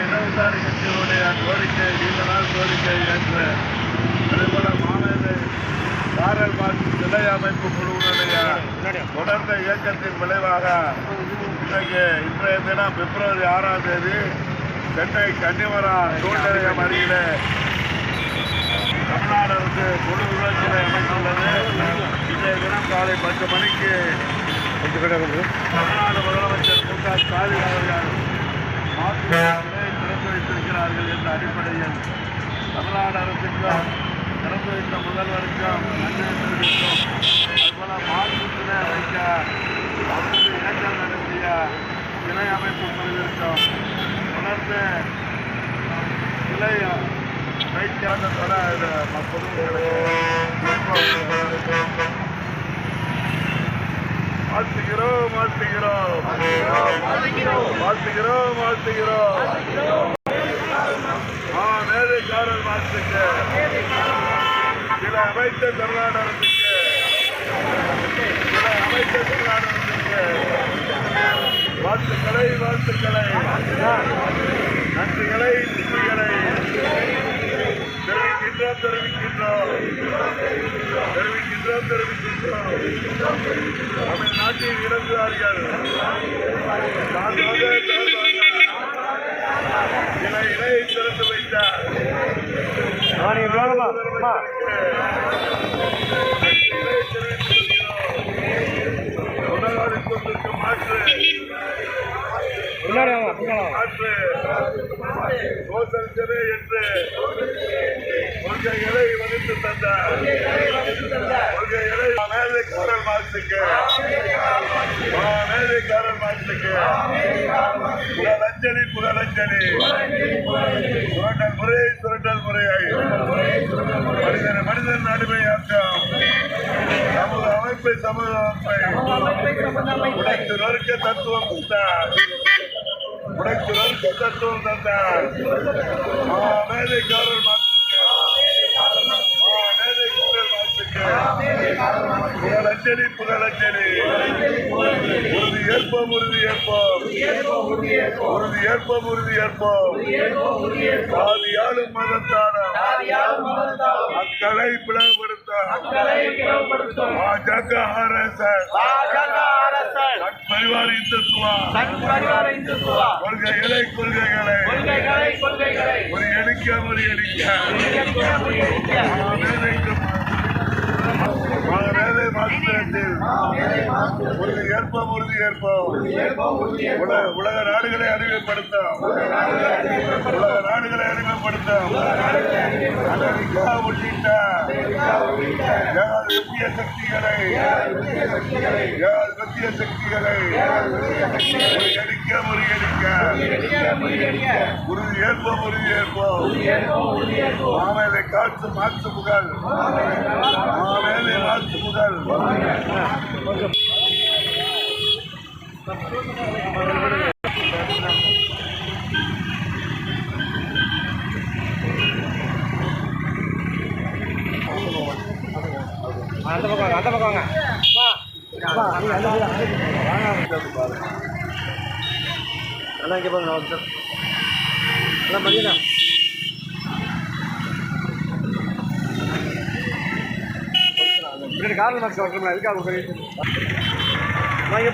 இடதுசாரி கட்சியினுடைய கோரிக்கை நீண்ட நாள் கோரிக்கை என்று. அதேபோல மாநில காரல் மார்க்ஸ் சிலை அமைப்பு குழுவினுடைய தொடர்ந்த இயக்கத்தின் விளைவாக இன்றைக்கு இன்றைய தினம் பிப்ரவரி ஆறாம் தேதி சென்னை கன்னிமரா சூழ்நிலையம் அருகிலே தமிழ்நாடு அரசு பொது விவசாய அமைத்துள்ளது. இன்றைய தினம் காலை பத்து மணிக்கு தமிழ்நாடு முதலமைச்சர் மு க ஸ்டாலின் அவர்கள் மாற்று திறந்து வைத்திருக்கிறார்கள் என்ற அடிப்படையில் தமிழ்நாடு அரசுக்கும் திறந்து வைத்த முதல்வருக்கும் நன்றி தெரிவித்தோம் அதுபோல் மாற்றுத்தினை வைக்க அவருக்கு இணைச்சல் நடத்திய இணை அமைப்பு குழுவிற்கும் தொடர்ந்து சிலை வைத்தியாளத்தோட இது பொதுமக்களுக்கு வாழ்த்துகிறோம் வாழ்த்துகிறோம் வாழ்த்துகிறோம் வாழ்த்துகிறோம். மேதைக்காரர் சில அமைத்த தமிழ்நாடு அரசுக்கு சில அமைத்த தமிழ்நாடு அரசுக்கு வாழ்த்துக்களை வாழ்த்துக்களை நன்றிகளை நன்றிகளை தெரிவிக்கின்றோம். தெரிவிக்கின்றோம் தெரிவிக்கின்றோம் தெரிவிக்கின்றோம் தமிழ்நாட்டில் இறந்தார்கள் தாழ்வாக தாழ்வாக இலை திறந்து வைத்தார் மாற்று மாற்று சோசலிசமே என்று கொள்கைகளை வகுத்து தந்தார் கொள்கைகளை மேதைக்காரர் மாற்றுக்கு மேதைக்காரர் மாற்றுக்கு புகழஞ்சலி புகழஞ்சலி சுரண்டல் முறை சுரண்டல் முறையை மனிதன் மனிதன் அடிமையாக்கம். சமூக அமைப்பை சமூக அமைப்பை உடைத்து நொறுக்க தத்துவம் கொடுத்தார் உடைத்து நொறுக்க தத்துவம் தந்தார். மேதைக்காரர் புகழஞ்சலி புகழஞ்சலி உறுதி ஏற்போம் உறுதி ஏற்போம். உறுதி ஏற்போம் உறுதி ஏற்போம். சாதியாலும் மதத்தாலும் மக்களை பிளவுபடுத்த பாஜக ஆர்எஸ்எஸ் பரிவார இந்துத்துவா கொள்கைகளை. கொள்கைகளை முறியடிக்க முறியடிக்க. வேலை மாற்றத்தில் உறுதி ஏற்போம் உறுதி ஏற்போம். உலக உலக நாடுகளை அறிமுகப்படுத்தும் உலக நாடுகளை அறிமுகப்படுத்தும் அமெரிக்கா உள்ளிட்ட சக்திகளை சத்திய சக்திகளை முறியடிக்க முறியடிக்க. உறுதி ஏற்போம் மாமேலை காற்று மாற்று புகழ். மாமேலை மாற்று புகழ். அந்த பக்கம் அந்த பக்கம் அண்ணா இங்கே பாருங்க ஒரு நிமிஷம். அண்ணா மதியண்ணா பின்னாடி காரில் மாஸ்க் வரணும்ல அதுக்காக கொடுக்குறீங்க அண்ணா இங்கே